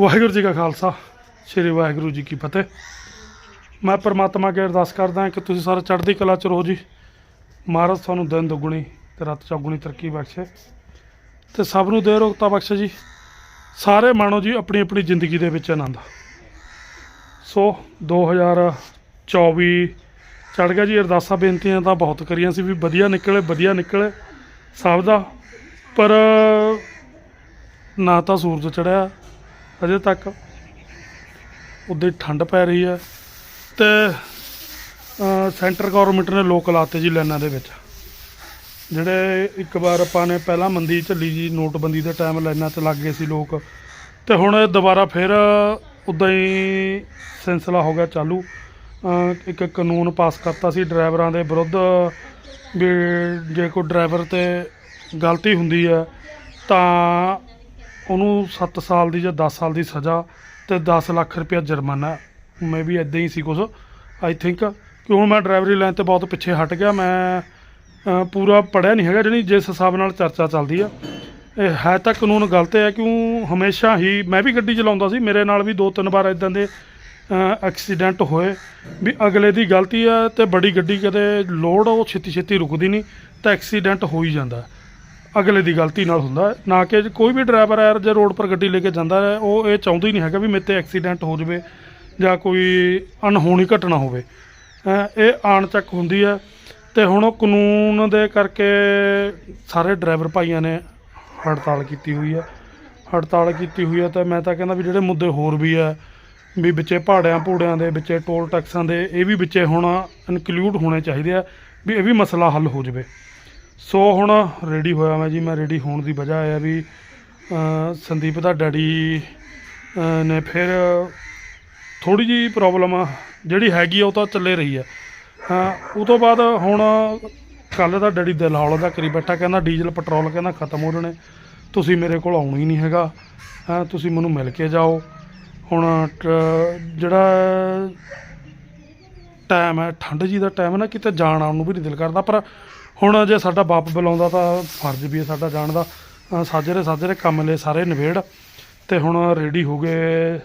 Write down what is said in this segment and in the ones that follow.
ਵਾਹਿਗੁਰੂ ਜੀ ਕਾ ਖਾਲਸਾ, ਸ੍ਰੀ ਵਾਹਿਗੁਰੂ ਜੀ ਕੀ ਫਤਿਹ। ਮੈਂ ਪਰਮਾਤਮਾ ਅੱਗੇ ਅਰਦਾਸ ਕਰਦਾ ਕਿ ਤੁਸੀਂ ਸਾਰੇ ਚੜ੍ਹਦੀ ਕਲਾ ਚ ਰਹੋ ਜੀ। ਮਹਾਰਾਜ ਤੁਹਾਨੂੰ ਦਿਨ ਦੁੱਗਣੀ ਤੇ ਰਾਤ ਚੌਗੁਣੀ ਤਰੱਕੀ ਬਖਸ਼ੇ। ਤੇ ਸਭ ਨੂੰ ਦੇ ਰੋਗਤਾ ਬਖਸ਼ੇ ਜੀ। ਸਾਰੇ ਮਾਣੋ ਜੀ ਆਪਣੀ ਆਪਣੀ ਜ਼ਿੰਦਗੀ ਦੇ ਵਿੱਚ ਆਨੰਦ। ਸੋ 2024 ਚੜ ਗਿਆ ਜੀ, ਅਰਦਾਸਾਂ ਬੇਨਤੀਆਂ ਤਾਂ ਬਹੁਤ ਕਰੀਆਂ ਸੀ ਵੀ ਵਧੀਆ ਨਿਕਲੇ ਵਧੀਆ ਨਿਕਲੇ, ਸਭ ਦਾ। ਪਰ ਨਾ ਤਾਂ ਸੂਰਜ ਚੜਿਆ ਅਜੇ ਤੱਕ। ਉੱਦੇ ਠੰਡ ਪੈ ਰਹੀ ਹੈ ਤੇ ਸੈਂਟਰ ਗਵਰਨਮੈਂਟ ਨੇ ਲੋਕ ਲਾਤੇ ਜੀ ਲਾਈਨਾਂ ਦੇ ਵਿੱਚ। ਜਿਹੜੇ ਇੱਕ ਵਾਰ ਆਪਾਂ ਨੇ ਪਹਿਲਾਂ ਮੰਦੀ ਝੱਲੀ ਜੀ, ਨੋਟਬੰਦੀ ਦੇ ਟਾਈਮ ਲਾਈਨਾਂ 'ਚ ਲੱਗ ਗਏ ਸੀ ਲੋਕ। ਤੇ ਹੁਣ ਦੁਬਾਰਾ ਫਿਰ ਉਦਾਂ ਹੀ ਸਿਲਸਿਲਾ ਹੋ ਗਿਆ ਚਾਲੂ। ਇੱਕ ਕਾਨੂੰਨ ਪਾਸ ਕਰਤਾ ਸੀ ਡਰਾਈਵਰਾਂ ਦੇ ਵਿਰੁੱਧ ਵੀ ਜੇ ਕੋਈ ਡਰਾਈਵਰ ਤੇ ਗਲਤੀ ਹੁੰਦੀ ਹੈ ਤਾਂ ਉਹਨੂੰ 7 ਸਾਲ ਦੀ ਜਾਂ 10 ਸਾਲ ਦੀ ਸਜ਼ਾ ਤੇ 10 ਲੱਖ ਰੁਪਇਆ ਜੁਰਮਾਨਾ। ਮੈਂ ਵੀ ਇਦਾਂ ਹੀ ਸੀ ਕੁਝ ਆਈ ਥਿੰਕ ਕਿ ਹੁਣ ਮੈਂ ਡਰਾਈਵਰੀ ਲਾਈਨ ਤੇ ਬਹੁਤ ਪਿੱਛੇ ਹਟ ਗਿਆ। ਮੈਂ ਪੂਰਾ ਪੜਿਆ ਨਹੀਂ ਹੈਗਾ ਜਿਹੜੀ ਜਿਸ ਹਿਸਾਬ ਨਾਲ ਚਰਚਾ ਚੱਲਦੀ ਆ। ਇਹ ਹੈ ਤਾਂ ਕਾਨੂੰਨ ਗਲਤ ਹੈ ਕਿਉਂ ਹਮੇਸ਼ਾ ਹੀ ਮੈਂ ਵੀ ਗੱਡੀ ਚਲਾਉਂਦਾ ਸੀ। ਮੇਰੇ ਨਾਲ ਵੀ ਦੋ ਤਿੰਨ ਵਾਰ ਇਦਾਂ ਦੇ ਐਕਸੀਡੈਂਟ ਹੋਏ ਵੀ ਅਗਲੇ ਦੀ ਗਲਤੀ ਆ ਤੇ ਬੜੀ ਗੱਡੀ ਕਦੇ ਲੋਡ ਉਹ ਛੇਤੀ ਛੇਤੀ ਰੁਕਦੀ ਨਹੀਂ ਤਾਂ ਐਕਸੀਡੈਂਟ ਹੋ ਹੀ ਜਾਂਦਾ। ਅਗਲੇ ਦੀ ਗਲਤੀ ਨਾਲ ਹੁੰਦਾ ਨਾ ਕਿ ਕੋਈ ਵੀ ਡਰਾਈਵਰ ਯਾਰ ਜੇ ਰੋਡ ਪਰ ਗੱਡੀ ਲੈ ਕੇ ਜਾਂਦਾ ਹੈ, ਉਹ ਇਹ ਚਾਹੁੰਦਾ ਹੀ ਨਹੀਂ ਹੈਗਾ ਵੀ ਮੇਰੇ ਤੇ ਐਕਸੀਡੈਂਟ ਹੋ ਜਾਵੇ ਜਾਂ ਕੋਈ ਅਣਹੋਣੀ ਘਟਨਾ ਹੋਵੇ। ਇਹ ਆਣਚੱਕ ਹੁੰਦੀ ਹੈ ਤੇ ਹੁਣ ਉਹ ਕਾਨੂੰਨ ਦੇ ਕਰਕੇ ਸਾਰੇ ਡਰਾਈਵਰ ਭਾਈਆਂ ਨੇ ਹੜਤਾਲ ਕੀਤੀ ਹੋਈ ਹੈ। ਹੜਤਾਲ ਕੀਤੀ ਹੋਈ ਹੈ ਤਾਂ ਮੈਂ ਤਾਂ ਕਹਿੰਦਾ ਵੀ ਜਿਹੜੇ ਮੁੱਦੇ ਹੋਰ ਵੀ ਆ ਵੀ ਵਿੱਚੇ ਪਹਾੜਿਆਂ ਪੂੜਿਆਂ ਦੇ, ਵਿੱਚੇ ਟੋਲ ਟੈਕਸਾਂ ਦੇ, ਇਹ ਵੀ ਵਿੱਚੇ ਹੁਣ ਇਨਕਲੂਡ ਹੋਣੇ ਚਾਹੀਦੇ ਆ ਵੀ ਇਹ ਵੀ ਮਸਲਾ ਹੱਲ ਹੋ ਜਾਵੇ। ਸੋ ਹੁਣ ਰੈਡੀ ਹੋਇਆ ਮੈਂ ਜੀ, ਮੈਂ ਰੈਡੀ ਹੋਣ ਦੀ ਵਜ੍ਹਾ ਇਹ ਆ ਵੀ ਸੰਦੀਪ ਦਾ ਡੈਡੀ ਨੇ ਫਿਰ ਥੋੜੀ ਜੀ ਪ੍ਰੋਬਲਮ ਜਿਹੜੀ ਹੈਗੀ ਆ ਉਹ ਤਾਂ ਚੱਲੇ ਰਹੀ ਹੈ, ਉਹ ਤੋਂ ਬਾਅਦ ਹੁਣ ਕੱਲ ਦਾ ਡੈਡੀ ਦਿਲ ਹੌਲਾ ਦਾ ਕਰੀ ਬੈਠਾ, ਕਹਿੰਦਾ ਡੀਜ਼ਲ, ਪੈਟਰੋਲ ਕਹਿੰਦਾ ਖਤਮ ਹੋ ਜਾਣੇ, ਤੁਸੀਂ ਮੇਰੇ ਕੋਲ ਆਉਣਾ ਹੀ ਨਹੀਂ ਹੈਗਾ। ਹਾਂ, ਤੁਸੀਂ ਮੈਨੂੰ ਮਿਲ ਕੇ ਜਾਓ। ਹੁਣ ਟ- ਜਿਹੜਾ ਟਾਈਮ ਹੈ, ਠੰਡ ਜੀ ਦਾ ਟਾਈਮ ਹੈ ਨਾ, ਕਿਤੇ ਜਾਣ ਆਉਣ ਨੂੰ ਵੀ ਨਹੀਂ ਦਿਲ ਕਰਦਾ, ਪਰ ਹੁਣ ਜੇ ਸਾਡਾ ਬਾਪ ਬੁਲਾਉਂਦਾ ਤਾਂ ਫਰਜ਼ ਵੀ ਹੈ ਸਾਡਾ ਜਾਣ ਦਾ। ਸਾਜਰੇ ਸਾਜਰੇ ਕੰਮ ਲੈ ਸਾਰੇ ਨਿਬੇੜ। ਤੇ ਹੁਣ ਰੈਡੀ ਹੋ ਗਏ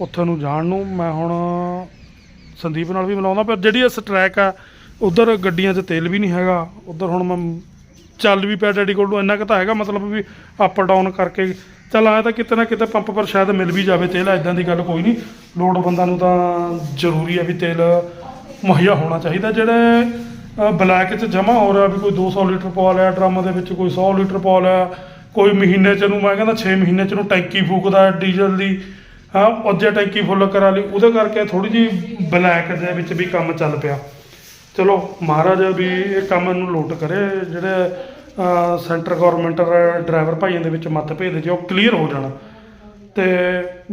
ਉੱਥੇ ਨੂੰ ਜਾਣ ਨੂੰ। ਮੈਂ ਹੁਣ ਸੰਦੀਪ ਨਾਲ ਵੀ ਮਿਲਾਉਂਦਾ, ਪਰ ਜਿਹੜੀ ਇਹ ਸਟ੍ਰੈਕ ਆ, ਉਧਰ ਗੱਡੀਆਂ 'ਚ ਤੇਲ ਵੀ ਨਹੀਂ ਹੈਗਾ। ਉਧਰ ਹੁਣ ਮੈਂ ਚੱਲ ਵੀ ਪਿਆ ਡੈਡੀ ਕੋਲ ਨੂੰ, ਇੰਨਾ ਕੁ ਤਾਂ ਹੈਗਾ ਮਤਲਬ ਵੀ ਅਪ ਡਾਊਨ ਕਰਕੇ। ਚੱਲ ਆਇਆ ਤਾਂ ਕਿਤੇ ਨਾ ਕਿਤੇ ਪੰਪ ਪਰ ਸ਼ਾਇਦ ਮਿਲ ਵੀ ਜਾਵੇ ਤੇਲ ਐਦਾਂ ਦੀ ਗੱਲ ਕੋਈ ਨਹੀਂ। ਲੋਡ ਬੰਦਾ ਨੂੰ ਤਾਂ ਜ਼ਰੂਰੀ ਹੈ ਵੀ ਤੇਲ ਮੁਹੱਈਆ ਹੋਣਾ ਚਾਹੀਦਾ। ਜਿਹੜੇ ਬਲੈਕ 'ਚ ਜਮਾ ਹੋ ਰਿਹਾ ਵੀ ਕੋਈ 200 ਲੀਟਰ ਪਾ ਲਿਆ, ਡਰਮ ਦੇ ਵਿੱਚ ਕੋਈ 100 ਲੀਟਰ ਪਾ ਲਿਆ, ਕੋਈ ਮਹੀਨੇ 'ਚ ਨੂੰ ਮੈਂ ਕਹਿੰਦਾ 6 ਮਹੀਨੇ 'ਚ ਨੂੰ ਟੈਂਕੀ ਫੂਕਦਾ ਡੀਜ਼ਲ ਦੀ, ਹਾਂ ਉਹਦੇ ਟੈਂਕੀ ਫੁੱਲ ਕਰਾ ਲਈ, ਉਹਦੇ ਕਰਕੇ ਥੋੜੀ ਜੀ ਬਲੈਕ ਦੇ ਵਿੱਚ ਵੀ ਕੰਮ ਚੱਲ ਪਿਆ। ਚਲੋ, ਮਹਾਰਾਜ ਵੀ ਇਹ ਕੰਮ ਨੂੰ ਲੋਟ ਕਰੇ, ਜਿਹੜੇ ਸੈਂਟਰ ਗਵਰਨਮੈਂਟ ਡਰਾਈਵਰ ਭਾਈਆਂ ਦੇ ਵਿੱਚ ਮਤਭੇਦ ਜੇ, ਉਹ ਕਲੀਅਰ ਹੋ ਜਾਣ। ਤੇ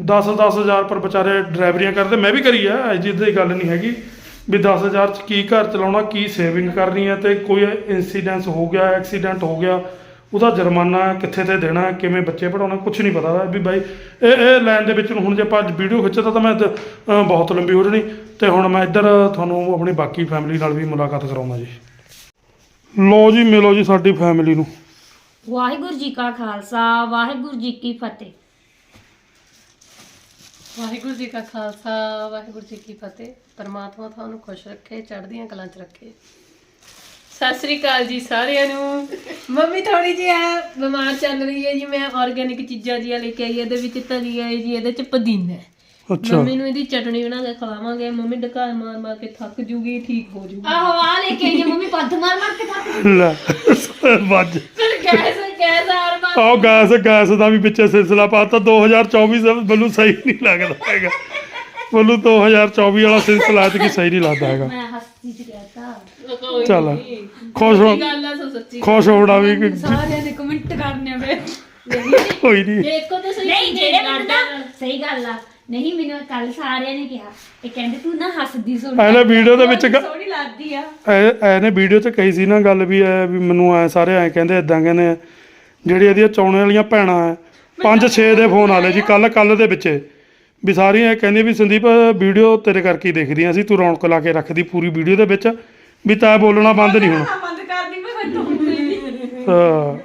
10 10000 ਪਰ ਵਿਚਾਰੇ ਡਰਾਈਵਰੀਆਂ ਕਰਦੇ, ਮੈਂ ਵੀ ਕਰੀ ਆ ਅਜਿਹੀ ਦੀ ਗੱਲ ਨਹੀਂ ਹੈਗੀ। ਵੀ 10000 ਚ ਕੀ ਘਰ ਚਲਾਉਣਾ, ਕੀ ਸੇਵਿੰਗ ਕਰਨੀ ਹੈ ਤੇ ਕੋਈ ਇਨਸੀਡੈਂਸ ਹੋ ਗਿਆ ਐਕਸੀਡੈਂਟ ਹੋ ਗਿਆ, ਉਹਦਾ ਜੁਰਮਾਨਾ ਕਿੱਥੇ ਤੇ ਦੇਣਾ, ਕਿਵੇਂ ਬੱਚੇ ਪੜਾਉਣਾ ਕੁਝ ਨਹੀਂ ਪਤਾ ਵੀ ਬਾਈ, ਇਹ ਇਹ ਲਾਈਨ ਦੇ ਵਿੱਚ ਹੁਣ ਜੇ ਆਪਾਂ ਵੀਡੀਓ ਖਿੱਚਦਾ ਤਾਂ ਮੈਂ ਬਹੁਤ ਲੰਬੀ ਹੋ ਜਾਣੀ ਤੇ ਹੁਣ ਮੈਂ ਇੱਧਰ ਤੁਹਾਨੂੰ ਆਪਣੀ ਬਾਕੀ ਫੈਮਿਲੀ ਨਾਲ ਵੀ ਮੁਲਾਕਾਤ ਕਰਾਉਣਾ ਜੀ। ਲੋ ਜੀ, ਮਿਲੋ ਜੀ ਸਾਡੀ ਫੈਮਿਲੀ ਨੂੰ। ਵਾਹਿਗੁਰੂ ਜੀ ਕਾ ਖਾਲਸਾ, ਵਾਹਿਗੁਰੂ ਜੀ ਕੀ ਫਤਿਹ। ਵਾਹਿਗੁਰੂ ਜੀ ਕਾ ਖਾਲਸਾ ਵਾਹਿਗੁਰੂ ਜੀ ਕੀ ਫਤਿਹ। ਪਰਮਾਤਮਾ ਤੁਹਾਨੂੰ ਖੁਸ਼ ਰੱਖੇ ਚੜ੍ਹਦੀਆਂ ਕਲਾਂ 'ਚ ਰੱਖੇ। ਸਤਿ ਸ੍ਰੀ ਅਕਾਲ ਜੀ ਸਾਰਿਆਂ ਨੂੰ। ਮੰਮੀ ਥੋੜੀ ਜਿਹੀ ਆ ਬਿਮਾਰ ਚੱਲ ਰਹੀ ਹੈ ਜੀ ਮੈਂ ਆਰਗੈਨਿਕ ਚੀਜ਼ਾਂ ਜੀਆਂ ਲੈ ਕੇ ਆਈ ਇਹਦੇ ਵਿੱਚ ਧਨੀਆ ਹੈ ਜੀ ਇਹਦੇ 'ਚ ਪੁਦੀਨਾ ਹੈ। ਅੱਛਾ। ਮੰਮੀ ਨੂੰ ਇਹਦੀ ਚਟਣੀ ਬਣਾ ਕੇ ਖਵਾਵਾਂਗੇ। ਮੰਮੀ ਢਕਾਰ ਮਾਰ ਮਾਰ ਕੇ ਥੱਕ ਜੂਗੀ ਠੀਕ ਹੋ ਜੂਗੀ। ਆਹੋ ਆ ਲੈ ਕੇ ਆਈਏ ਮੰਮੀ ਪੱਥ ਮਾਰ ਮਾਰ ਕੇ ਥੱਕ ਲੈ ਵੱਜ। ਗੈਸ ਗੈਸ ਮਾਰ ਆਹ ਗੈਸ ਗੈਸ ਦਾ ਵੀ ਪਿੱਛੇ ਸਿਲਸਿਲਾ ਪਾਤਾ। 2024 ਦਾ ਮੈਨੂੰ ਸਹੀ ਨਹੀਂ ਲੱਗਦਾ ਹੈਗਾ। ਮੈਨੂੰ 2024 ਵਾਲਾ ਸਿਲਸਿਲਾ ਤੇ ਕੀ ਸਹੀ ਨਹੀਂ ਲੱਗਦਾ ਹੈਗਾ। ਮੈਂ ਹੱਸੀ ਚ ਕਹਤਾ ਕੋਈ ਚੱਲ। ਨਹੀਂ। ਖੁਸ਼ ਹੋ ਸੱਚੀ ਗੱਲ ਆ ਸੋ ਸੱਚੀ। ਖੁਸ਼ ਹੋਣਾ ਵੀ ਕਿ- ਸਾਰਿਆਂ ਨੇ ਕਮੈਂਟ ਕਰਨੇ ਵੇ ਕੋਈ ਨਹੀਂ ਦੇਖੋ ਤਾਂ ਸਹੀ ਨਹੀਂ ਜਿਹੜੇ ਮੈਨੂੰ ਨਾ ਸਹੀ ਗੱਲ ਆ। ਨਹੀਂ ਮੈਨੂੰ ਕੱਲ ਸਾਰਿਆਂ ਨੇ ਕਿਹਾ। ਇਹ ਕਹਿੰਦੇ ਤੂੰ ਨਾ ਹੱਸਦੀ ਸੁਣ। ਇਹਨੇ ਵੀਡੀਓ ਦੇ ਵਿੱਚ ਗ- ਸੋਹਣੀ ਲੱਗਦੀ ਆ। ਐ ਐਨੇ ਵੀਡੀਓ 'ਚ ਕਹੀ ਸੀ ਨਾ ਗੱਲ ਵੀ ਐ ਵੀ ਮੈਨੂੰ ਐ ਸਾਰੇ ਐ ਕਹਿੰਦੇ ਇਦਾਂ ਕਹਿੰਦੇ ਆ। ਜਿਹੜੀ ਇਹਦੀਆਂ ਚੌਣੇ ਵਾਲੀਆਂ ਭੈਣਾਂ ਐ ਪੰਜ ਛੇ ਦੇ ਫੋਨ ਆਲੇ ਜੀ ਕੱਲ ਕੱਲ ਦੇ ਵਿੱਚ। ਵੀ ਸਾਰੀਆਂ ਇਹ ਕਹਿੰਦੀਆਂ ਵੀ ਸੰਦੀਪ ਵੀਡੀਓ ਤੇਰੇ ਕਰਕੇ ਹੀ ਦੇਖਦੀਆਂ ਸੀ ਤੂੰ ਰੌਣਕ ਲਾ ਕੇ ਰੱਖਦੀ ਪੂਰੀ ਵੀਡੀਓ ਦੇ ਵਿੱਚ ਵੀ ਤੈਂ ਬੋਲਣਾ ਬੰਦ ਨਹੀਂ ਹੋਣਾ। ਬੰਦ ਕਰਦੀ ਮੈਂ ਫਿਰ ਤੋਂ ਹਾਂ।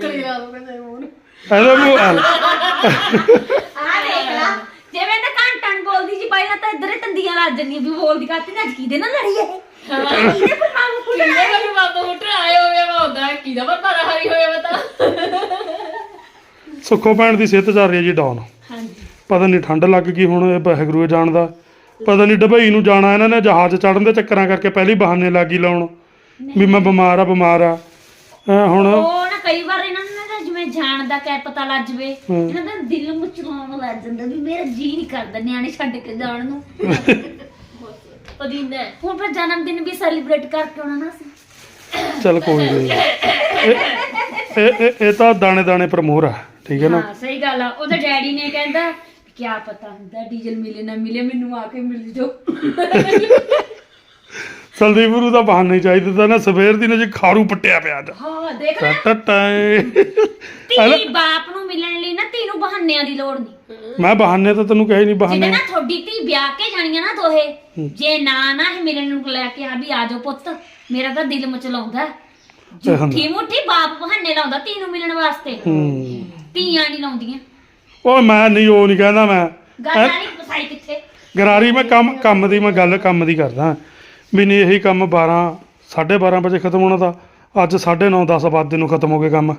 ਕਰੀ ਲਾ ਦੋ ਕਹਿੰਦੇ ਮੂੰਹ ਨੂੰ ਇਹਦੇ ਮੂੰਹ ਆ ਲੈ। ਆ ਦੇਖ ਪਹਿਲਾਂ ਤਾਂ ਇੱਧਰ ਤੰਦੀਆਂ ਲੱਜ ਜਾਂਦੀਆਂ ਵੀ ਬੋਲਦੀ ਕਾਤੀ ਨਾ ਅੱਜ ਕਿਹਦੇ ਨਾਲ ਲੜੀ ਇਹ ਕਿਹਦੇ ਮਾਂ ਨੂੰ ਕਿੰਨੇ ਵਾਰੀ ਬਾਬਾ ਹੁਟਰ ਆਏ ਹੋਏ ਵਾ ਹੁੰਦਾ ਕਿਹਦਾ ਪਰ ਪਰ ਹਰੀ ਹੋਇਆ ਵਾ ਤਾਂ ਸੁੱਖੋ ਭੈਣ ਦੀ ਸਿਹਤ ਚੱਲ ਰਹੀ ਹੈ ਜੀ ਡਾਊਨ ਹਾਂਜੀ ਪਤਾ ਨਹੀਂ ਠੰਡ ਲੱਗ ਗਈ ਹੁਣ ਇਹ ਵਾਹਿਗੁਰੂ ਜਾਣਦਾ। ਪਤਾ ਨਹੀਂ ਡਬਈ ਨੂੰ ਜਾਣਾ ਇਹਨਾਂ ਨੇ ਜਹਾਜ਼ ਚੜਨ ਦੇ ਚੱਕਰਾਂ ਕਰਕੇ ਪਹਿਲੀ ਬਹਾਨੇ ਲੱਗੀ ਲਾਉਣ। ਵੀ ਮੈਂ ਬਿਮਾਰ ਆ ਬਿਮਾਰ ਆ। ਹੈਂ ਹੁਣ ਉਹ ਨਾ ਕਈ ਵਾਰ ਇਹਨਾਂ ਨੂੰ ਨਾ ਜਿਵੇਂ ਜਾਣ ਦਾ ਕਹਿ ਪਤਾ ਲੱਜ ਜਵੇ। ਇਹਨਾਂ ਦਾ ਦਿਲ ਮੁਚਲਾਉਣ ਲੱਗ ਜਾਂਦਾ ਵੀ ਮੇਰਾ ਜੀ ਨਹੀਂ ਕਰਦਾ ਨਿਆਣੇ ਛੱਡ ਕੇ ਜਾਣ ਨੂੰ। ਪਦੀਨਾ ਹੁਣ ਫਿਰ ਜਨਮ ਦਿਨ ਵੀ ਸੈਲੀਬ੍ਰੇਟ ਕਰਕੇ ਆਉਣਾ ਨਾ ਅਸੀਂ। ਚੱਲ ਕੋਈ ਨਹੀਂ ਇਹ ਇਹ- ਇਹ ਇਹ ਤਾਂ ਦਾਣੇ ਦਾਣੇ ਪਰ ਮੋਹਰ ਆ ਠੀਕ ਹੈ ਨਾ? ਹਾਂ ਸਹੀ ਗੱਲ ਆ। ਉਹਦੇ ਡੈਡੀ ਨੇ ਕਹਿੰਦਾ ਕੀ ਪਤਾ ਹੁੰਦਾ ਡੀਜ਼ਲ ਮਿਲੇ ਨਾ ਮਿਲੇ ਮੈਨੂੰ ਆ ਕੇ ਮਿਲ ਜਾਓ। ਸਲਦੀਪ ਗੁਰੂ ਦਾ ਬਹਾਨਾ ਹੀ ਚਾਹੀਦਾ ਤਾਂ ਨਾ ਸਵੇਰ ਦੀ ਨੇ ਜੀ ਖਾਰੂ ਪੱਟਿਆ ਪਿਆ ਅੱਜ ਹਾਂ ਦੇਖ ਲੈ। ਟਟਟਾਏ ਧੀ ਬਾਪ ਨੂੰ ਮਿਲਣ ਲਈ ਨਾ ਧੀ ਨੂੰ ਬਹਾਨਿਆਂ ਦੀ ਲੋੜ ਨਹੀਂ ਮੈਂ ਬਹਾਨੇ ਤਾਂ ਤੈਨੂੰ ਕਹੇ ਨਹੀਂ ਜਿਹਦੇ ਬਹਾਨੇ ਨਾ ਤੁਹਾਡੀ ਧੀ ਵਿਆਹ ਕੇ ਜਾਣੀਆਂ ਨਾ ਦੋਹੇ ਜੇ ਨਾ ਨਾ ਇਹ ਮਿਲਣ ਨੂੰ ਲੈ ਕੇ ਆ ਵੀ ਆ ਜਾਓ ਪੁੱਤ ਮੇਰਾ ਤਾਂ ਦਿਲ ਮਚਲਾਉਂਦਾ। ਝੂਠੀ ਮੁੱਠੀ ਬਾਪ ਬਹਾਨੇ ਲਾਉਂਦਾ ਧੀ ਨੂੰ ਮਿਲਣ ਵਾਸਤੇ। ਹੂੰ। ਧੀਆਂ ਨਹੀਂ ਲਾਉਂਦੀਆਂ। ਉਹ ਮੈਂ ਨਹੀਂ ਉਹ ਨਹੀਂ ਕਹਿੰਦਾ ਮੈਂ। ਗੱਲ ਨਹੀਂ ਫਸਾਈ ਕਿੱਥੇ? ਗਰਾਰੀ ਮੈਂ ਕੰਮ ਕੰਮ ਦੀ ਮੈਂ ਗੱਲ ਕੰਮ ਦੀ ਕਰਦਾ। ਵੀ ਨਹੀਂ ਇਹੀ ਕੰਮ 12 12:30 ਵਜੇ ਖਤਮ ਹੋਣਾ ਤਾਂ ਅੱਜ 9:30 10 ਵਜੇ ਨੂੰ ਖਤਮ ਹੋ ਗਿਆ ਕੰਮ।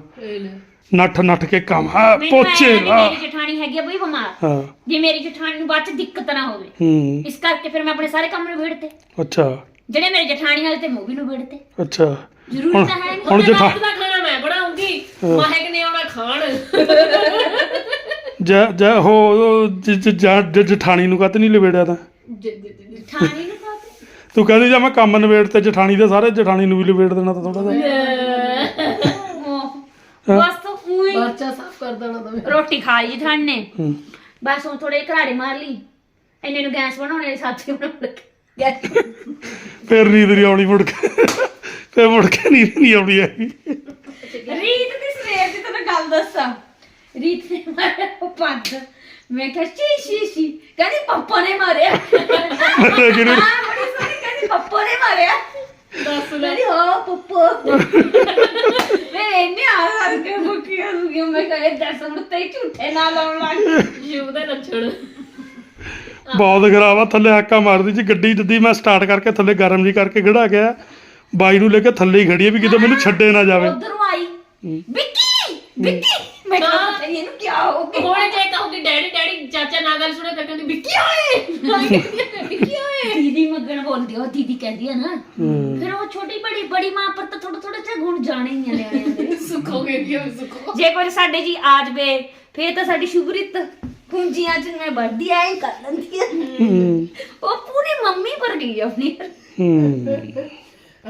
ਨੱਠ ਨੱਠ ਕੇ ਕੰਮ ਹਾਂ ਮੈਨੂੰ ਪੋਚੇ ਲਾ। ਮੇਰੀ ਜਠਾਣੀ ਹੈਗੀ ਆ ਬਈ ਬਿਮਾਰ। ਹਾਂ। ਜੇ ਮੇਰੀ ਜਠਾਣੀ ਨੂੰ ਬਾਅਦ ਚ ਦਿੱਕਤ ਨਾ ਹੋਵੇ ਹੂੰ। ਇਸ ਕਰਕੇ ਫਿਰ ਮੈਂ ਆਪਣੇ ਸਾਰੇ ਕੰਮ ਨੂੰ ਵੇੜਤੇ ਅੱਛਾ। ਜਿਹੜੇ ਮੇਰੇ ਜਠਾਣੀ ਵਾਲੇ ਤੇ ਮੂਵੀ ਨੂੰ ਵੇੜਤੇ ਅੱਛਾ। ਜ਼ਰੂਰੀ ਹੁਣ ਤਾਂ ਹੈ ਨਹੀਂ। ਹੁਣ ਉਹਦੇ ਜਠਾ ਦਾ ਖਾਣਾ ਮੈਂ ਬਣਾਉਂਗੀ। ਮਾਹਕ ਨੇ ਆਉਣਾ ਖਾਣ। ਜ ਜ ਹੋ ਜ- ਜ- ਜ- ਜ- ਜਠਾਣੀ ਨੂੰ ਕੱਤ ਨਹੀਂ ਲਵੇੜਿਆ ਤਾਂ? ਜਠਾਣੀ ਨੂੰ ਕਾਤੇ ਤੂੰ ਕਹਿੰਦੀ ਜਾਂ ਮੈਂ ਕੰਮ ਨਵੇੜ ਤੇ ਜਠਾਣੀ ਦੇ ਸਾਰੇ ਜਠਾਣੀ ਨੂੰ ਵੀ ਲਵੇੜ ਦੇਣਾ ਤਾਂ ਥੋੜਾ ਜਿਹਾ। ਬਸ ਤਾਂ ਉਹੀ ਬੱਚਾ ਸਾਫ਼ ਕਰ ਦੇਣਾ ਤਾਂ ਰੋਟੀ ਖਾ ਲਈ ਜਠਾਣੀ ਨੇ। ਹੂੰ। ਬਸ ਹੁਣ ਥੋੜੇ ਘਰਾੜੇ ਮਾਰ ਲਈ। ਇੰਨੇ ਨੂੰ ਗੈਸ ਬਣਾਉਣੇ ਸਾਥੀ ਬਣਾਉਣ ਲੱਗੇ ਗੈਸ। ਫਿਰ ਨੀਂਦ ਨਹੀਂ ਆਉਣੀ ਮੁੜ ਕੇ। ਫਿਰ ਮੁੜ ਕੇ ਨੀਂਦ ਨਹੀਂ ਆਉਣੀ ਹੈਗੀ। ਰੀਤ ਦੀ ਸਵੇਰ ਦੀ ਤੈਨੂੰ ਗੱਲ ਦੱਸਾਂ। ਰੀਤ ਨੇ ਮਾਰਿਆ ਉਹ ਪੱਦ ਮੈਂ ਕਿਹਾ ਸ਼ੀ ਸ਼ੀ ਸ਼ੀ ਕਹਿੰਦੀ ਪੱਪਾ ਨੇ ਮਾਰਿਆ। ਹਾਂ ਬੜੀ ਸੋਹਣੀ ਕਹਿੰਦੀ ਪੱਪਾ ਨੇ ਮਾਰਿਆ। ਦੱਸ ਲੈ। ਕਹਿੰਦੀ ਹਾਂ ਪੱਪਾ। ਮੈਂ ਇੰਨੇ ਆ ਸਰ ਕੇ ਮੁੱਕੀ ਆ ਗਿਆ ਮੈਂ ਕਿਹਾ ਇਹ ਦਸ ਮੁੱਤੇ ਹੀ ਝੂਠੇ ਨਾ ਲਾਉਣ ਲੱਗ ਯੂ ਦਾ ਲੱਛਣ। ਬਹੁਤ ਖਰਾਬ ਆ ਥੱਲੇ ਹਾਕਾ ਮਾਰਦੀ ਜੀ ਗੱਡੀ ਜਦੀ ਮੈਂ ਸਟਾਰਟ ਕਰਕੇ ਥੱਲੇ ਗਰਮ ਜੀ ਕਰਕੇ ਖੜਾ ਗਿਆ। ਬਾਈ ਨੂੰ ਲੈ ਕੇ ਥੱਲੇ ਹੀ ਖੜੀ ਹੈ ਵੀ ਕਿਤੇ ਮੈਨੂੰ ਛੱਡੇ ਨਾ ਜਾਵੇ। ਉਧਰੋਂ ਆਈ। ਵਿੱਕੀ! ਵਿੱਕੀ! ਮੈਂ ਕਿਹਾ ਪਤਾ ਨੀ ਇਹਨੂੰ ਕੀ ਹੋ ਗਿਆ? ਹੁਣ ਜੇ ਕਹੂਗੀ ਡੈਡੀ ਡੈਡੀ ਚਾਚਾ ਨਾ ਗੱਲ ਸੁਣੇ ਤਾਂ ਕਹਿੰਦੀ ਵਿੱਕੀ ਓਏ! ਵਿੱਕੀ ਓਏ! ਦੀਦੀ ਮੱਗਣ ਬੋਲਦੀ ਆ, ਉਹ ਦੀਦੀ ਕਹਿੰਦੀ ਆ ਨਾ। ਹੂੰ। ਫਿਰ ਉਹ ਛੋਟੀ ਬੜੀ ਬੜੀ ਮਾਂ ਪਰ ਤਾਂ ਥੋੜਾ ਥੋੜਾ ਜਿਹਾ ਗੁਣ ਜਾਣੇ ਹੀ ਆ ਨਿਆਣਿਆਂ ਦੇ। ਸੁੱਖੋ ਕਹਿੰਦੀ ਹੋਈ ਸੁੱਖੋ। ਜੇ ਕੋਈ ਸਾਡੇ ਜੀ ਆ ਜਵੇ ਫੇਰ ਤਾਂ ਸਾਡੀ ਸ਼ੁਭਰਿਤ ਕੁੰਜੀਆਂ ਚ ਮੈਂ ਵਰਦੀ ਆਏ ਕਰ ਲੈਂਦੀ ਆ। ਹੂੰ। ਉਹ ਪੂਰੀ ਮੰਮੀ ਪਰ ਗਈ ਆਪਣੀ। ਹੂੰ।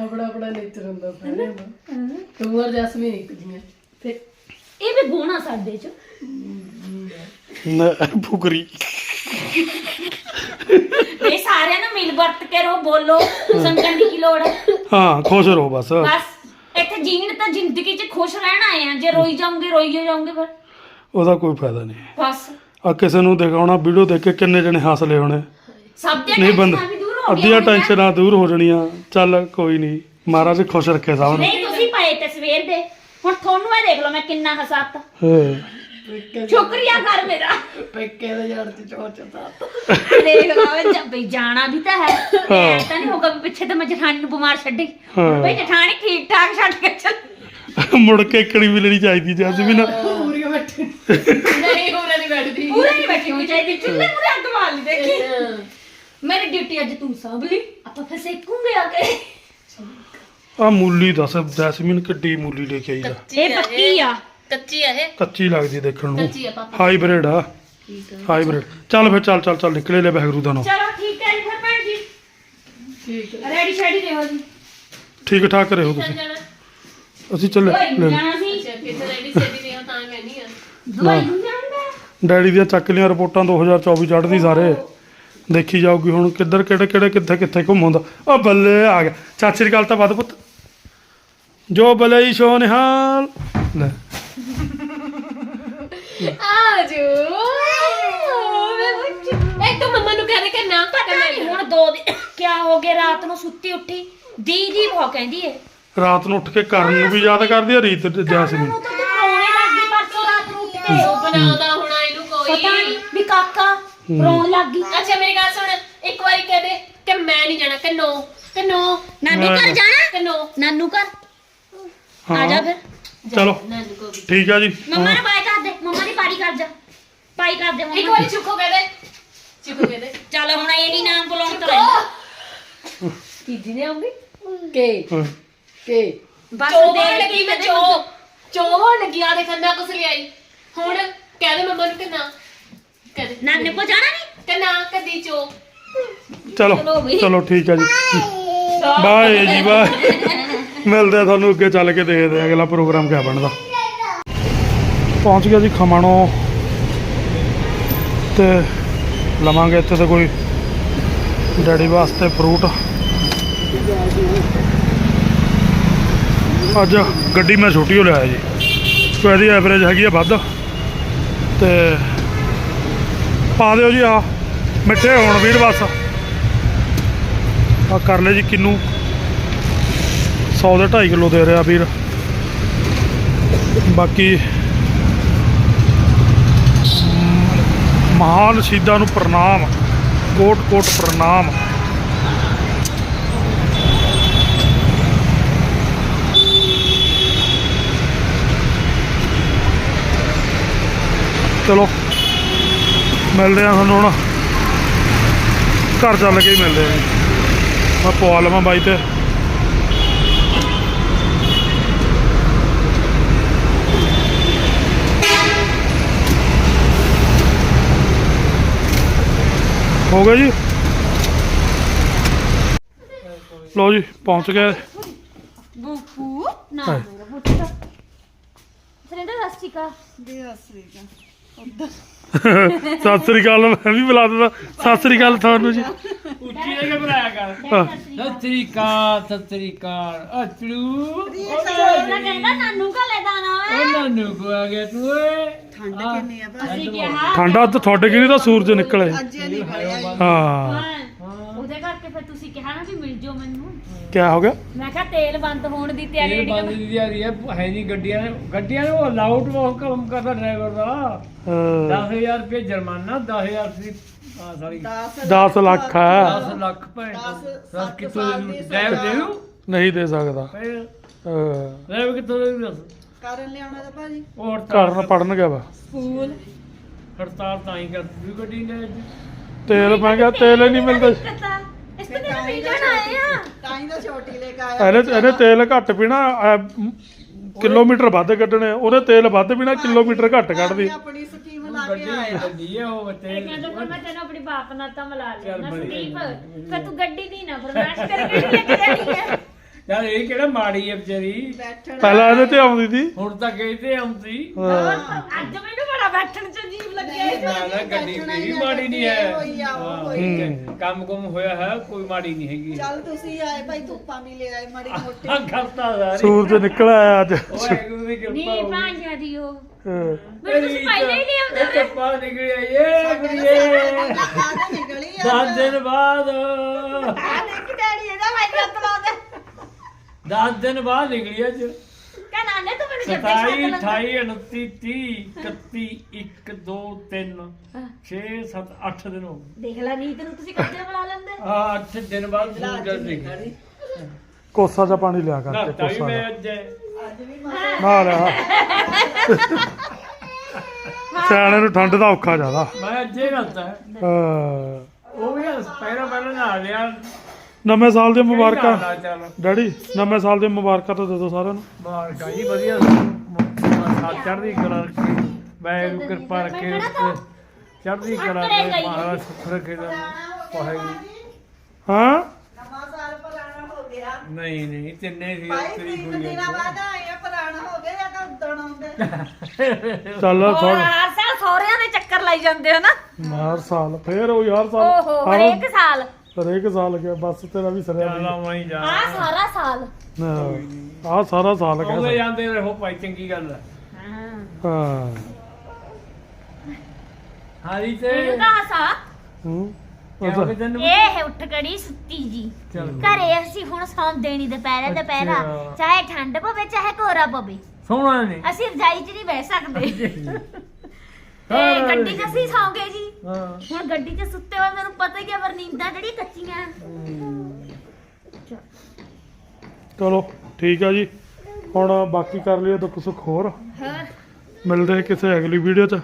ਆਪਣਾ ਆਪਣਾ ਨੇਚਰ ਹੁੰਦਾ ਸਾਰਿਆਂ ਦਾ। ਤੂੰ ਔਰ ਜਸਮੀਨ ਇੱਕ ਜੀਆਂ ਫਿਰ ਇਹ ਵੀ ਗੁਣ ਸਾਡੇ ਚ। ਨਾ ਫੁਕਰੀ। ਇਹ ਸਾਰਿਆਂ ਨੂੰ ਮਿਲ ਵਰਤ ਕੇ ਰੋ ਬੋਲੋ ਸੰਗਣ ਦੀ ਕੀ ਲੋੜ ਹੈ? ਹਾਂ ਖੁਸ਼ ਰਹੋ ਬਸ। ਬਸ ਇੱਥੇ ਜੀਣ ਤਾਂ ਜ਼ਿੰਦਗੀ 'ਚ ਖੁਸ਼ ਰਹਿਣ ਆਏ ਆ। ਜੇ ਰੋਈ ਜਾਓਗੇ ਰੋਈ ਜਾਓਗੇ ਫਿਰ। ਉਹਦਾ ਕੋਈ ਫਾਇਦਾ ਨਹੀਂ। ਬਸ। ਆ ਕਿਸੇ ਨੂੰ ਦਿਖਾਉਣਾ ਵੀਡੀਓ ਦੇਖ ਕੇ ਕਿੰਨੇ ਜਣੇ ਹੱਸਲੇ ਹੋਣੇ। ਸਭ ਦੀਆਂ ਨਹੀਂ ਬੰਦ ਅੱਧੀਆਂ ਟੈਨਸ਼ਨਾਂ ਦੂਰ ਹੋ ਜਾਣੀਆਂ। ਚੱਲ ਕੋਈ ਨਹੀਂ। ਮਹਾਰਾਜ ਖੁਸ਼ ਰੱਖੇ ਸਭ ਨੂੰ। ਨਹੀਂ ਤੁਸੀਂ ਪਾਏ ਤੇ ਸਵੇਰ ਦੇ। ਹੁਣ ਤੁਹਾਨੂੰ ਇਹ ਦੇਖ ਲਓ ਮੈਂ ਕਿੰਨਾ ਹਸਾਤਾ। ਹਾਂ। ਸ਼ੁਕਰੀਆ ਕਰ ਮੇਰਾ। ਪੇਕੇ ਦੇ ਜੜ ਚ ਚੋਰ ਚਤਾ ਦੇਖ ਲਓ ਜਦ ਬਈ ਜਾਣਾ ਵੀ ਤਾਂ ਹੈ। ਐ ਤਾਂ ਨਹੀਂ ਹੋਗਾ ਵੀ ਪਿੱਛੇ ਤੇ ਮੈਂ ਜਠਾਣੀ ਨੂੰ ਬਿਮਾਰ ਛੱਡੀ। ਹਾਂ। ਬਈ ਜਠਾਣੀ ਠੀਕ ਠਾਕ ਛੱਡ ਕੇ ਚੱਲ। ਮੁੜ ਕੇ ਇਕੜੀ ਮਿਲਣੀ ਚਾਹੀਦੀ ਜੱਜ ਵੀ ਨਾ। ਪੂਰੀ ਬੈਠੀ। ਨਹੀਂ ਹੋਰੇ ਨਹੀਂ ਬੈਠਦੀ। ਪੂਰੇ ਨਹੀਂ ਬੈਠੀ ਹੋਈ ਚਾਹੀਦੀ। ਚੁੱਲ੍ਹੇ ਮੂਰੇ ਅੱਗ ਮਾਰ ਲਈ ਦੇਖੀ? ਮੇਰੀ ਡਿਊਟੀ ਅੱਜ ਤੂੰ ਸਾਂਭ ਲਈ। ਆਪਾਂ ਫਿਰ ਸੇਕੂਗੇ ਆ ਕੇ। ਆ ਮੂਲੀ ਦੱਸ ਜੈਸਮੀਨ ਕਿੱਡੀ ਮੂਲੀ ਲੈ ਕੇ ਆਈ ਆ ਇਹ ਪੱਕੀ ਆ। ਕੱਚੀ ਆ ਇਹ। ਕੱਚੀ ਲੱਗਦੀ ਦੇਖਣ ਨੂੰ। ਕੱਚੀ ਆ ਪਾਪਾ। ਹਾਈਬ੍ਰਿਡ ਆ। ਠੀਕ ਆ। ਹਾਈਬ੍ਰਿਡ ਚੱਲ ਫਿਰ ਚੱਲ ਚੱਲ ਚੱਲ ਨਿਕਲੇ ਲੈ ਬਹਿਗਰੂ ਦਾ ਨੂੰ ਚਲੋ ਠੀਕ ਹੈ ਜੀ ਫਿਰ ਭੈਣ ਜੀ। ਠੀਕ ਆ। ਰੈਡੀ ਸ਼ੈਡੀ ਰਹੋ ਜੀ। ਠੀਕ ਠਾਕ ਰਹੋ ਚੱਲ ਤੁਸੀਂ ਜਾਣਾ। ਅਸੀਂ ਚੱਲੇ ਲੈ ਜਾਣਾ ਸੀ। ਅੱਛਾ ਕਿਤੇ ਰੈਡੀ ਸੈਡੀ ਨਹੀਂ ਤਾਂ ਕਹਿੰਦੀ ਆ। ਦਵਾਈ ਨੂੰ ਜਾਣਾ ਡੈਡੀ ਦੀਆਂ ਚੱਕ ਲੀਆਂ ਰਿਪੋਰਟਾਂ 2024 ਚੜ੍ਹਦੀ ਸਾਰੇ। ਦੇਖੀ ਜਾਊਗੀ ਹੁਣ ਕਿੱਧਰ ਕਿਹੜੇ ਕਿਹੜੇ ਕਿੱਥੇ ਕਿੱਥੇ ਘੁੰਮਾਉਂਦਾ ਆ ਬੱਲੇ ਆ ਗਿਆ। ਚਾਚੀ ਦੀ ਗੱਲ ਤਾਂ ਵੱਧ ਪੁੱਤ। ਜੋ ਬਲਈ ਸੋ ਨਿਹਾਲ। ਲੈ। ਆਜੋ। ਮੈਂ ਬੱਚੀ ਇੱਕ ਤਾਂ ਮੰਮਾ ਨੂੰ ਕਹਿੰਦੇ ਕਿ ਨਾ ਪਤਾ ਨਹੀਂ ਹੁਣ ਦੋ ਦਿਨ ਕਿਆ ਹੋ ਗਿਆ ਰਾਤ ਨੂੰ ਸੁੱਤੀ ਉੱਠੀ। ਦੀਦੀ ਬਹੁਤ ਕਹਿੰਦੀ ਏ। ਰਾਤ ਨੂੰ ਉੱਠ ਕੇ ਕਰਨ ਨੂੰ ਵੀ ਯਾਦ ਕਰਦੀ ਆ ਰੀਤ ਤੇ ਜੈਸਮੀਨ ਤੂੰ ਤਾਂ ਰੋਣੇ ਲੱਗ ਗਈ ਪਰਸੋਂ ਰਾਤ ਨੂੰ ਉੱਠ ਕੇ। ਉਹ ਬਣਾਉਂਦਾ ਹੋਣਾ ਇਹਨੂੰ ਪਤਾ ਕੋਈ ਨਹੀਂ ਵੀ ਕਾਕਾ ਹੂੰ। ਰੋਣ ਲੱਗ ਗਈ। ਅੱਛਾ ਮੇਰੀ ਗੱਲ ਸੁਣ। ਇੱਕ ਵਾਰੀ ਕਹਿ ਦੇ ਕਿ ਮੈਂ ਨਹੀਂ ਜਾਣਾ ਕਿ ਨੋ। ਕਿ ਨੋ। ਨਾਨੂ ਘਰ। ਜਾਣਾ? ਕਿ ਨੋ। ਨਾਨੂ ਘਰ? ਆ ਜਾ ਫਿਰ। ਚਲੋ। ਠੀਕ ਆ ਜੀ। ਮੰਮਾ ਨੇ ਬਾਈ ਕਰ ਦੇ। ਮੰਮਾ ਦੀ ਪਾਰੀ ਕਰ ਜਾ। ਪਾਈ ਕਰ ਦੇ ਇੱਕ ਮੰਮਾ ਵਾਰੀ ਚੁੱਕੋ ਕਹਿ ਦੇ ਚੁੱਕੋ ਕਹਿ ਦੇ ਚੱਲ ਹੁਣ ਇਹ ਨਹੀਂ ਨਾਮ ਬੁਲਾਉਣ ਤਾਂ ਰਹਿੰਦਾ ਤੀਜੀ ਨੇ ਆਉਂਗੀ? ਕੇ। ਕੇ। ਬਸ ਬਣ ਲੱਗੀ ਮੈਂ ਚੋ। ਚੋ ਲੱਗੀ ਆ ਦੇਖ ਨਾ ਕੁਛ ਲਿਆਈ। ਹੁਣ ਕਹਿ ਦੇ ਮੰਮਾ ਨੂੰ ਕਿ ਨਾ। ਕਹਿ ਦੇ। ਨਾਨੇ ਕੋ ਜਾਣਾ ਨਹੀਂ? ਕਿ ਨਾ ਕਦੀ ਚੋ। ਚਲੋ। ਚਲੋ ਠੀਕ ਆ ਜੀ। ਬਾਏ ਜੀ ਬਾਏ ਮਿਲਦੇ ਆ ਤੁਹਾਨੂੰ ਅੱਗੇ ਚੱਲ ਕੇ ਦੇਖਦੇ ਆ ਅਗਲਾ ਪ੍ਰੋਗਰਾਮ ਕਿਆ ਬਣਦਾ। ਪਹੁੰਚ ਗਿਆ ਜੀ ਖਮਾਣੋ। ਤੇ ਲਵਾਂਗੇ ਇੱਥੇ ਤੇ ਕੋਈ ਡੈਡੀ ਵਾਸਤੇ ਫਰੂਟ ਅੱਜ ਗੱਡੀ ਮੈਂ ਛੋਟੀ ਹੋ ਲਿਆ ਜੀ। ਕੋਈ ਇਹਦੀ ਐਵਰੇਜ ਹੈਗੀ ਆ ਵੱਧ। ਤੇ ਪਾ ਦਿਓ ਜੀ ਆ। ਮਿੱਠੇ ਹੋਣ ਵੀਰ ਬਸ। ਆ ਕਰ ਲੈ ਜੀ ਕਿੰਨੂ। 100 ਦੇ 2.5 ਕਿਲੋ ਦੇ ਰਿਹਾ ਵੀਰ। ਬਾਕੀ ਮਹਾਨ ਸ਼ਹੀਦਾਂ ਨੂੰ ਪ੍ਰਣਾਮ ਕੋਟ ਕੋਟ ਪ੍ਰਣਾਮ। ਚਲੋ, ਮਿਲਦੇ ਆ ਤੁਹਾਨੂੰ ਹੁਣ। ਘਰ ਚੱਲ ਕੇ ਹੀ ਮਿਲਦੇ ਆ ਮੈਂ ਪਵਾ ਲਵਾਂ ਬਾਈ ਤੇ। ਹੋ ਗਿਆ ਜੀ। ਲੋ ਜੀ ਪਹੁੰਚ ਗਏ। ਬੂਪੂ। ਨਾ। ਮੇਰਾ ਪੁੱਤ ਸਰਿੰਦਰ ਸਸਤਿਕਾ ਸਤਿ ਸ੍ਰੀ ਅਕਾਲ ਮੈਂ ਵੀ ਬੁਲਾ ਦਿੰਦਾ। ਸਤਿ ਸ੍ਰੀ ਅਕਾਲ ਤੁਹਾਨੂੰ ਜੀ। ਉੱਚੀ ਨੇ ਘਬਰਾਇਆ ਕਰ? ਹਾਂ। ਸਤਿ ਸ੍ਰੀ ਅਕਾਲ ਸਤਿ ਸ੍ਰੀ ਅਕਾਲ। ਅਚਲੂ ਉਹਨਾਂ ਕਹਿੰਦਾ ਨਾਨੂ ਘਰ ਲੈ ਦਾਣਾ ਓਏ ਉਹਨਾਂ ਨੂੰ ਕੋ ਆ ਗਿਆ ਤੂੰ ਓਏ। ਠੰਡ ਅਸੀਂ ਕਿਹਾ ਠੰਡਾ ਤਾਂ ਤੁਹਾਡੇ ਕਿਹਨੀ ਤਾਂ ਸੂਰਜ ਨਿਕਲੇ। ਹਾਂ। ਉਹਦੇ ਕਰਕੇ ਫਿਰ ਤੁਸੀਂ ਕਿਹਾ ਨਾ ਵੀ ਮਿਲ ਜਾਓ ਮੈਨੂੰ। ਕਿਆ ਹੋ ਗਿਆ? ਮੈਂ ਕਿਹਾ ਤੇਲ ਬੰਦ ਹੋਣ ਦੀ ਤਿਆਰੀ ਇਹ ਬੰਦ ਜਿਹੜੀ ਦੀ ਆ ਰਹੀ ਹੈ ਹੈ ਨਹੀਂ ਗੱਡੀਆਂ ਨੇ ਗੱਡੀਆਂ ਨੂੰ ਅਲਾਊਡ ਬਹੁਤ ਕੰਮ ਕਰਦਾ ਡਰਾਈਵਰ ਦਾ। ਅਹ, 10000 ਰੁਪਏ ਜੁਰਮਾਨਾ 10000 ਸੀ ਆ ਸਾਰੀ 10 ਲੱਖ ਹੈ। 10 ਲੱਖ ਭੈਣ ਦਸ ਕਿਤੋਂ ਡਰਾਈਵਰ ਦੇ ਦੂ ਨਹੀਂ ਦੇ ਸਕਦਾ। ਫਿਰ? ਅਹ, ਡਰਾਈਵਰ ਕਿਤੋਂ ਦੇ ਦੂ ਦੱਸ? ਕਰਨ ਲਿਆਉਣਾ ਤਾਂ ਭਾਜੀ ਉਹ ਹੜਤਾਲ ਘਰ ਪੜਨ ਗਿਆ ਵਾ ਸਕੂਲ। ਹੜਤਾਲ ਤਾਂ ਹੀ ਕਰਦੀ ਸੀ ਗੱਡੀ ਨੇ ਤੇਲ ਮੈਂ ਕਿਹਾ ਤੇਲ ਹੀ ਨਹੀਂ ਮਿਲਦਾ। ਪਤਾ ਇਸ ਤੇ ਤਾਂ ਪੀ ਜਾਣ ਆਏ ਆ। ਤਾਂ ਹੀ ਤਾਂ ਛੋਟੀ ਲੈ ਕੇ ਆਇਆ ਇਹਨੇ ਇਹਨੇ ਤੇਲ ਘੱਟ ਪੀਣਾ ਮ, ਕਿਲੋਮੀਟਰ ਵੱਧ ਕੱਢਣੇ ਉਹਨੇ ਤੇਲ ਵੱਧ ਪੀਣਾ ਕਿਲੋਮੀਟਰ ਘੱਟ ਕੱਢਦੀ। ਆਪਣੀ ਸਕੀਮ ਲਾ ਕੇ ਗੱਡੀ ਆਇਆ ਗੱਡੀ ਹੈ ਉਹ ਤੇ ਇਹ ਕਹਿੰਦਾ ਫਿਰ ਮੈਂ ਤੈਨੂੰ ਆਪਣੀ ਬਾਪ ਨਾਲ ਤਾਂ ਮਿਲਾ ਬੜੀ ਸੰਦੀਪ ਫਿਰ ਤੂੰ ਗੱਡੀ ਦੀ ਨਾ ਫਰਮਾਇਸ਼ ਕਰ ਗੱਡੀ ਲੈ ਕੇ ਜਾਣੀ ਹੈ। ਯਾਰ ਇਹ ਕਿਹੜਾ ਮਾੜੀ ਹੈ ਵਿਚਾਰੀ? ਬੈਠਣ। ਪਹਿਲਾਂ ਇਹਦੇ ਤੇ ਆਉਂਦੀ ਸੀ ਹੁਣ ਤਾਂ ਕਹਿੰਦੇ ਆਉਂਦੀ। ਹਾਂ। ਅੱਜ ਮੈਨੂੰ ਬੜਾ ਬੈਠਣ ਚ ਅਜੀਬ ਲੱਗਿਆ ਇਹ ਨਾ ਨਾ ਗੱਡੀ ਵੀ ਮਾੜੀ ਨਹੀਂ ਹੈ। ਹੋਈ ਆ, ਉਹ ਹਾਂ, ਹੋਈ ਹੂੰ। ਕੰਮ ਕੁਮ ਹੋਇਆ ਹੈ ਕੋਈ ਮਾੜੀ ਨਹੀਂ ਹੈਗੀ। ਚੱਲ ਤੁਸੀਂ ਆਏ ਭਾਈ ਧੁੱਪਾਂ ਵੀ ਲੈ ਆਏ ਮਾੜੀ ਮੋਟੀ। ਹਾਂ ਕਰਤਾ ਸਾਰੀ ਸੂਰਜ ਨਿਕਲ ਆਇਆ ਅੱਜ। ਵਾਹਿਗੁਰੂ ਦੀ ਕਿਰਪਾ ਨਹੀਂ ਹੋਈ। ਭਾਂਜਿਆ ਦੀ ਉਹ। ਅਹ, ਮੈਨੂੰ ਤੁਸੀਂ ਪਹਿਲਾਂ ਹੀ ਨਹੀਂ ਆਉਂਦੇ ਇਹ ਤਾਂ ਬਾਹਰ ਨਿਕਲ ਆਈਏ ਕੁੜੀਏ ਕਾਹਦਾ ਨਿਕਲੀ ਆ। 10 ਦਿਨ ਬਾਅਦ। ਆ ਦੇਖ ਡੈਡੀ ਇਹਦਾ ਮੈਂ ਰੱਤ ਲਾਉਂਦਾ। 10 ਦਿਨ ਬਾਅਦ ਨਿਕਲੀ ਅੱਜ। ਕਹਿੰਦਾ ਨੇ ਤੂੰ ਮੈਨੂੰ ਜੱਫੇ 27 ਛੱਡ 28 29 30 31 1 2 3 6 7 8 ਦਿਨ ਹੋ ਗਏ। ਦੇਖ ਲੈ ਰੀਤ ਨੂੰ ਤੁਸੀਂ ਕੱਦੇ ਬੁਲਾ ਲੈਂਦੇ। ਆ 8 ਦਿਨ ਬਾਅਦ ਸੂਰਜ ਨਿਕਲੀ ਕੋਸਾ ਚ ਪਾਣੀ ਲਿਆ ਕਰਕੇ ਤਾਂ ਵੀ ਕੋਸਾ ਮੈਂ ਜਿਹਾ। ਅੱਜ ਅੱਜ ਵੀ ਮਾੜਾ ਨਾ ਲਿਆ। ਸਿਆਣੇ ਨੂੰ ਠੰਡ ਦਾ ਔਖਾ ਜ਼ਿਆਦਾ। ਮੈਂ ਅੱਜੇ ਕਰਤਾ ਅਹ, ਉਹ ਵੀ ਪਹਿਲਾਂ ਪਹਿਲਾਂ ਨਾ ਲਿਆ। ਨਵੇਂ ਸਾਲ ਦੀਆਂ ਮੁਬਾਰਕਾਂ। ਡੈਡੀ ਨਵੇਂ ਸਾਲ ਦੀਆਂ ਮੁਬਾਰਕਾਂ ਤਾਂ ਦੇ ਦਿਓ ਸਾਰਿਆਂ ਨੂੰ। ਮੁਬਾਰਕਾਂ ਜੀ ਵਧੀਆ ਸਾਥ ਚੜ੍ਹਦੀ ਕਲਾ ਰੱਖੇ। ਵਾਹਿਗੁਰੂ ਕਿਰਪਾ ਰੱਖੇ ਚੜ੍ਹਦੀ ਕਲਾ ਰੱਖੇ ਮਹਾਰਾਜ ਸੁਖ ਰੱਖੇ ਦਾ ਵਾਹਿਗੁਰੂ। ਹਾਂ? ਨਵਾਂ ਸਾਲ ਪੁਰਾਣਾ ਹੋ ਗਿਆ। ਨਹੀਂ ਨਹੀਂ ਤਿੰਨੇ ਸੀ ਤੇਰੀ ਹੋਈ ਦਿਨਾਂ ਬਾਅਦ ਆਏ ਆ ਪੁਰਾਣਾ ਹੋ ਗਿਆ ਜਾਂ ਤਾਂ ਉਦਣ ਆਉਂਦੇ? ਚੱਲ ਥੋੜਾ ਹਰ ਸਾਲ ਸਹੁਰਿਆਂ ਦੇ ਚੱਕਰ ਲਾਈ ਜਾਂਦੇ ਹੋ ਨਾ। ਹਰ ਸਾਲ ਫੇਰ ਉਹ ਹਰ ਸਾਲ। ਓਹੋ ਹਰ- ਹਰੇਕ ਸਾਲ। ਹਰੇਕ ਸਾਲ ਗਿਆ ਬਸ ਤੇਰਾ ਵੀ ਸਰਿਆ ਚੱਲ ਆਵਾਂ ਹੀ ਆ ਸਾਰਾ ਸਾਲ। ਆ ਸਾਰਾ ਸਾਲ ਗਿਆ ਜਾਂਦੇ ਰਹੋ ਭਾਈ ਚੰਗੀ ਗੱਲ ਹੈ। ਹਾਂ। ਹਾਰੀ ਤੇ ਇਹ ਤਾਂ ਸਾ ਹੂੰ ਕਿਉਂ ਕਿ ਤੈਨੂੰ ਇਹ ਹੈ ਉੱਠ ਕੜੀ ਸੁੱਤੀ ਜੀ। ਚੱਲ ਘਰੇ ਅਸੀਂ ਹੁਣ ਸੌਂਦੇ ਨਹੀਂ ਦੁਪਹਿਰੇ ਦੁਪਹਿਰਾ। ਅੱਛਾ। ਚਾਹੇ ਠੰਡ ਪਵੇ ਚਾਹੇ ਕੋਰਾ ਪਵੇ। ਸੋਹਣਾ ਨਹੀਂ ਅਸੀਂ ਰਜਾਈ 'ਚ ਨਹੀਂ ਬਹਿ ਸਕਦੇ। ਤੇ ਹਾਂ। ਗੱਡੀ 'ਚ ਅਸੀਂ ਸੌਂਗੇ ਜੀ। ਹਾਂ। ਹੁਣ ਗੱਡੀ 'ਚ ਸੁੱਤੇ ਹੋਏ ਮੈਨੂੰ ਪਤਾ ਹੀ ਆ ਪਰ ਨੀਂਦਾਂ ਜਿਹੜੀਆਂ ਕੱਚੀਆਂ। ਚਲੋ ਠੀਕ ਆ ਜੀ। ਹੁਣ ਬਾਕੀ ਕਰ ਲਿਓ ਦੁੱਖ ਸੁੱਖ ਹੋਰ। ਹਾਂ। ਮਿਲਦੇ ਕਿਸੇ ਅਗਲੀ ਵੀਡੀਓ 'ਚ।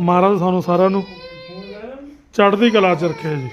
ਮਹਾਰਾਜ ਸਾਨੂੰ ਸਾਰਿਆਂ ਨੂੰ ਚੜ੍ਹਦੀ ਕਲਾ 'ਚ ਰੱਖੇ ਜੀ।